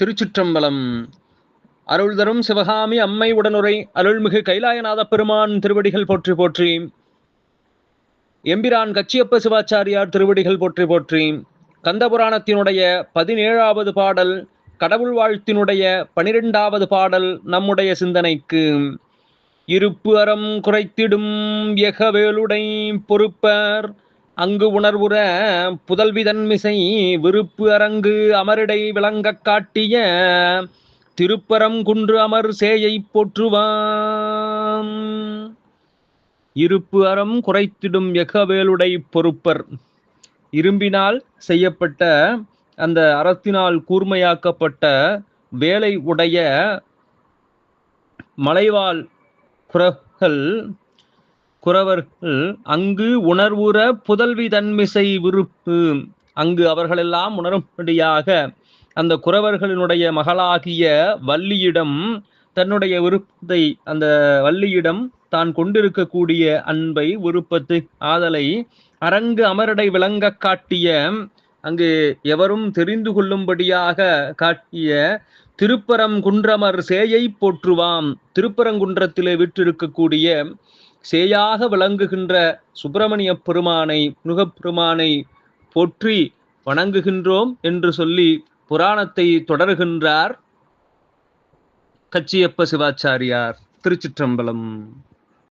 திருச்சிற்றம்பலம். அருள் தரும் சிவகாமி அம்மை உடனுரை அருள்மிகு கைலாயநாத பெருமான் திருவடிகள் போற்றி போற்றி. எம்பிரான் கச்சியப்ப சிவாச்சாரியார் திருவடிகள் போற்றி போற்றி. கந்தபுராணத்தினுடைய பதினேழாவது பாடல் கடவுள் வாழ்த்தினுடைய பனிரெண்டாவது பாடல் நம்முடைய சிந்தனைக்கு. இருப்பு அறம் குறைத்திடும் எகவேலுடை பொறுப்பர் அங்கு உணர்வுற புதல்விதன்மிசை விருப்பு அரங்கு அமரிடை விளங்கக் காட்டிய திருப்பரம் குன்று அமர் சேயை போற்றுவாம். இருப்பு அறம் குறைத்திடும் எகவேலுடை பொறுப்பர். இரும்பினால் செய்யப்பட்ட அந்த அறத்தினால் கூர்மையாக்கப்பட்ட வேலை உடைய மலைவாழ் குரர்கள் குறவர்கள் அங்கு உணர்வுற புதல்வி தன்மிசை விருப்பு. அங்கு அவர்களெல்லாம் உணரும்படியாக அந்த குறவர்களினுடைய மகளாகிய வள்ளியிடம் தன்னுடைய விருப்பத்தை அந்த வள்ளியிடம் தான் கொண்டிருக்கக்கூடிய அன்பை விருப்பத்து ஆதலை அரங்கு அமரடை விளங்க காட்டிய அங்கு எவரும் தெரிந்து கொள்ளும்படியாக காட்டிய திருப்பரம் குன்றமர் சேயை போற்றுவாம். திருப்பரங்குன்றத்திலே விற்றிருக்கக்கூடிய சேயாக விளங்குகின்ற சுப்பிரமணிய பெருமானை முருகப்பெருமானை போற்றி வணங்குகின்றோம் என்று சொல்லி புராணத்தை தொடர்கின்றார் கச்சியப்ப சிவாச்சாரியார் திருச்சிற்றம்பலம்.